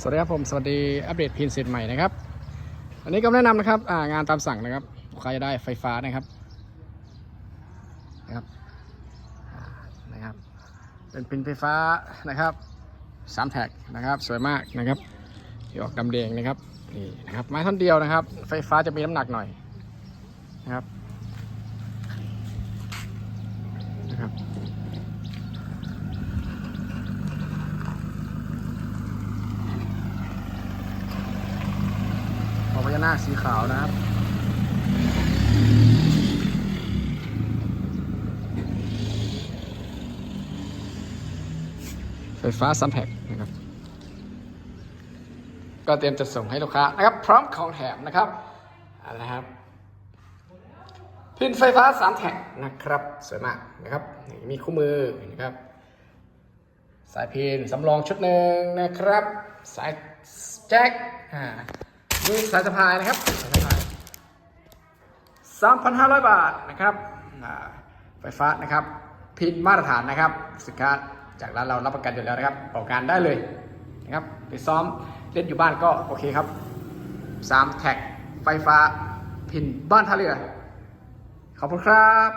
สวัสดีครับผมสวัสดีอัปเดตพินเสร็จใหม่นะครับ อันนี้ก็แนะนำนะครับางานตามสั่งนะครับลูกค้าจะได้ไฟฟ้านะครับนะครับนะครับเป็นพินไฟฟ้านะครับสามแท็กนะครับสวยมากนะครับที่ออกดำแดงนะครับนี่นะครับไม้ท่อนเดียวนะครับ ไฟฟ้าจะมีน้ำหนักหน่อยนะครับนะครับ ของพญาสีขาวนะครับ ไฟฟ้าซัมแพกนะครับ ก็เตรียมจะส่งให้ลูกค้านะครับ พร้อมของแถมนะครับอาละครับ พินไฟฟ้าสามแท็กนะครับสวยมากนะครับ มีคู่มือนะครับ สายพินสำรองชุดหนึ่งนะครับ สายแจ็คอ่า มีสายสะพายนะครับสายสะพาย3,500 บาทนะครับไฟฟ้านะครับ พินมาตรฐานนะครับสินค้าจากร้านเรารับประกันอยู่แล้วนะครับออกงานได้เลยนะครับไปซ้อมเล่นอยู่บ้านก็โอเคครับ 3 แท็กไฟฟ้าพินบ้านท่าเรือขอบคุณครับ